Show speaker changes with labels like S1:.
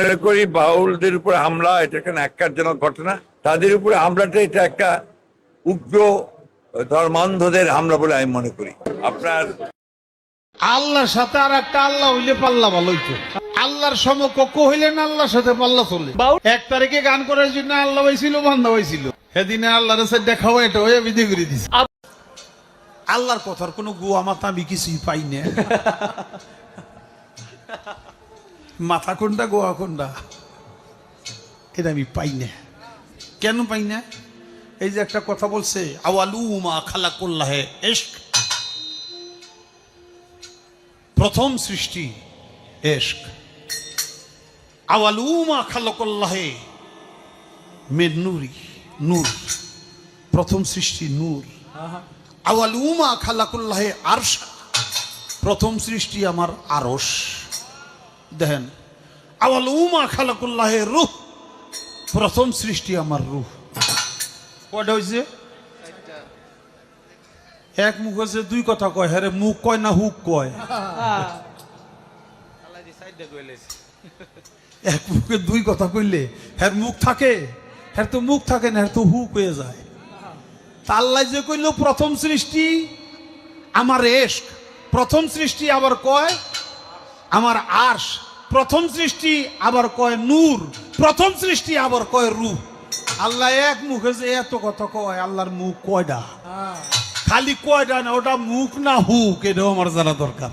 S1: মনে করি বাউলদের উপরে হামলা এটা একটা ন্যাক্কারজনক ঘটনা। তাদের উপরে হামলাটা এটা একটা উগ্র ধর্মান্ধদের হামলা বলে আমি মনে করি। আপনার
S2: আল্লাহর সাথে আর একটা আল্লাহ হইলে পাল্লা ভালো হইতো। আল্লাহর সমকক্ষ হইলে না আল্লাহর সাথে পাল্লা চলে। এক তারিখে গান করার জন্য আল্লাহ হয়েছিল বান্ধা হয়েছিল সেদিনে আল্লাহর সাথে দেখাও এটা হয়ে বিধি করে দিছে। আল্লাহর কথার কোনো গুয়া মাথা আমি কিছুই পাই না। মাথা কোনটা, গোয়া কোনটা? এটা আমি পাই না। কেন পাই না? এই যে একটা কথা বলছে, আওয়ালু মা খালা করলাহে এশক। প্রথম সৃষ্টি এশক। আওয়ালুমা খালকল্লাহে মের নুরি, নূর। প্রথম সৃষ্টি নূর। আওয়ালুমা খালাকুল্লাহে আরশ। প্রথম সৃষ্টি আমার আরস দেখেন আওয়ালুমা খালাকুল্লাহে রুহ। প্রথম সৃষ্টি আমার রুহ। কয়টা হয়েছে এক মুখ হচ্ছে দুই কথা কয়। হ্যাঁ মুখ কয় না হুক কয়? এক মুখে দুই কথা কইলে হ্যার মুখ থাকে? হ্যার তো মুখ থাকে না হ্যার তো হুক হয়ে যায়। তাল্লাই যে কইল প্রথম সৃষ্টি আমার এশক। প্রথম সৃষ্টি আবার কয়? আমার আর্শ। প্রথম সৃষ্টি আবার কয় নূর প্রথম সৃষ্টি আবার কয় রূপ। আল্লাহ এক মুখে যে এত কথা কয় আল্লাহর মুখ কয়টা খালি কয়টা না ওটা মুখ না হুক এটাও আমার জানা দরকার।